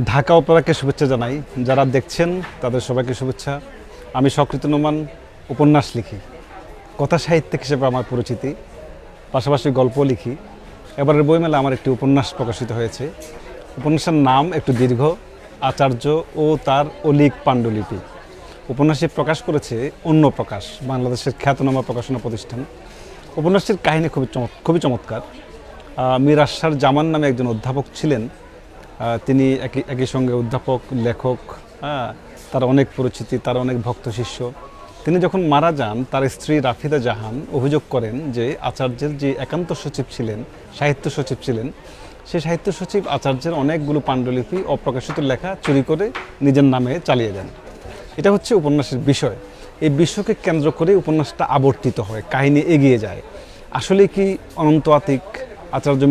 ঢাকা অপেরাকে শুভেচ্ছা জানাই। যারা দেখছেন, তাদের সবাইকে শুভেচ্ছা। আমি সকৃত নোমান উপন্যাস লিখি। কথা সাহিত্যিক হিসেবে আমার পরিচিতি। পাশাপাশি গল্প লিখি। এবারের বইমেলা আমার একটি উপন্যাস প্রকাশিত হয়েছে। উপন্যাসের নাম একটু দীর্ঘ, আচার্য ও তার অলিক পাণ্ডুলিপি। উপন্যাসটি প্রকাশ করেছে অন্য প্রকাশ, বাংলাদেশের খ্যাতনামা প্রকাশনা প্রতিষ্ঠান। উপন্যাসটির কাহিনী খুবই চমৎ, খুবই চমৎকার। মীর আশার জামান নামে একজন অধ্যাপক ছিলেন। তিনি একই সঙ্গে অধ্যাপক, লেখক হ্যাঁ তার অনেক পরিচিতি, তার অনেক ভক্ত শিষ্য। তিনি যখন মারা যান, তার স্ত্রী রাফিদা জাহান অভিযোগ করেন যে আচার্যের যে একান্ত সচিব ছিলেন, সাহিত্য সচিব ছিলেন সে সাহিত্য সচিব আচার্যের অনেকগুলো পাণ্ডুলিপি অপ্রকাশিত লেখা চুরি করে নিজের নামে চালিয়ে দেন। এটা হচ্ছে উপন্যাসের বিষয়। এই বিশ্বকে কেন্দ্র করে উপন্যাসটা আবর্তিত হয়, কাহিনী এগিয়ে যায়। আসলে কি অনন্ত আতিক আচার্য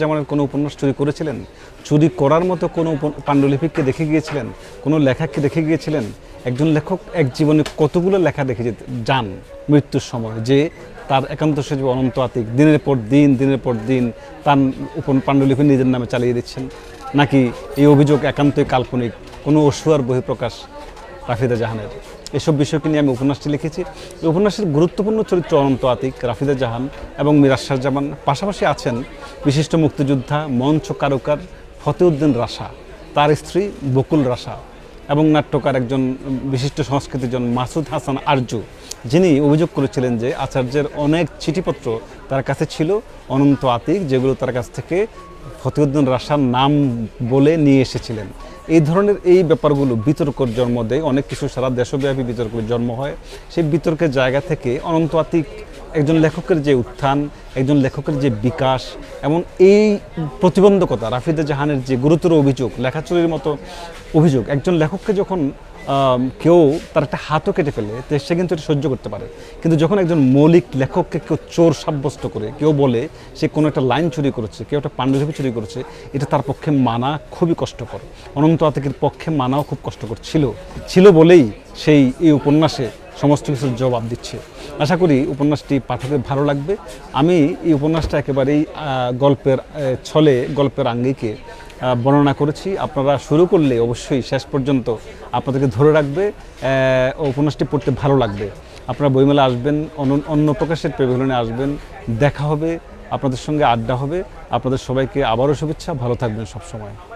জামানের কোনো উপন্যাস চুরি করেছিলেন? চুরি করার মতো কোনো পাণ্ডুলিপিককে দেখে গিয়েছিলেন? কোনো লেখককে দেখে গিয়েছিলেন? একজন লেখক এক জীবনে কতগুলো লেখা দেখে যেতে যান মৃত্যুর সময়, যে তার একান্ত সচিব অনন্ত আতিক দিনের পর দিন, দিনের পর দিন তার উপন পাণ্ডুলিপি নিজের নামে চালিয়ে দিচ্ছেন। নাকি এই অভিযোগ একান্তই কাল্পনিক? কোনো অসুয়ার বহিঃপ্রকাশ রাফিদা জাহানের। এসব বিষয়কে নিয়ে আমি উপন্যাসটি লিখেছি। এই উপন্যাসের গুরুত্বপূর্ণ চরিত্র অনন্ত আতিক, রাফিদা জাহান এবং মিরাজ জামান পাশাপাশি আছেন বিশিষ্ট মুক্তিযোদ্ধা, মঞ্চ কারুকার ফতেউদ্দিন রাশা, তার স্ত্রী বকুল রাশা এবং নাট্যকার একজন বিশিষ্ট সংস্কৃতিজন মাসুদ হাসান আরজু, যিনি অভিযোগ করেছিলেন যে আচার্যের অনেক চিঠিপত্র তার কাছে ছিল অনন্ত আতিক, যেগুলো তার কাছ থেকে ফতেউদ্দিন রাশার নাম বলে নিয়ে এসেছিলেন। এই ধরনের এই ব্যাপারগুলো বিতর্কর জন্ম দেয়। অনেক কিছু সারা দেশব্যাপী বিতর্কের জন্ম হয়। সেই বিতর্কের জায়গা থেকে অনন্ত আতিক একজন লেখকের যে উত্থান, একজন লেখকের যে বিকাশ, এবং এই প্রতিবন্ধকতা, রাফিদা জাহানের যে গুরুতর অভিযোগ, লেখাচুরির মতো অভিযোগ, একজন লেখককে যখন কেউ তার একটা হাতও কেটে ফেলে, তো সে কিন্তু এটা সহ্য করতে পারে। কিন্তু যখন একজন মৌলিক লেখককে কেউ চোর সাব্যস্ত করে, কেউ বলে সে কোনো একটা লাইন চুরি করেছে, কেউ একটা পাণ্ডুলিপি চুরি করেছে, এটা তার পক্ষে মানা খুবই কষ্টকর। অনন্ত আতিকের পক্ষে মানাও খুব কষ্টকর। ছিল ছিল বলেই সেই এই উপন্যাসে সমস্ত কিছুর জবাব দিচ্ছে। আশা করি উপন্যাসটি পাঠকের ভালো লাগবে। আমি এই উপন্যাসটা একেবারেই গল্পের ছলে, গল্পের আঙ্গিকে বর্ণনা করেছি। আপনারা শুরু করলে অবশ্যই শেষ পর্যন্ত আপনাদেরকে ধরে রাখবে উপন্যাসটি পড়তে ভালো লাগবে। আপনারা বইমেলা আসবেন, অন্য- প্রকাশের প্রেভিলনে আসবেন। দেখা হবে, আপনাদের সঙ্গে আড্ডা হবে। আপনাদের সবাইকে আবারও শুভেচ্ছা, ভালো থাকবেন সবসময়।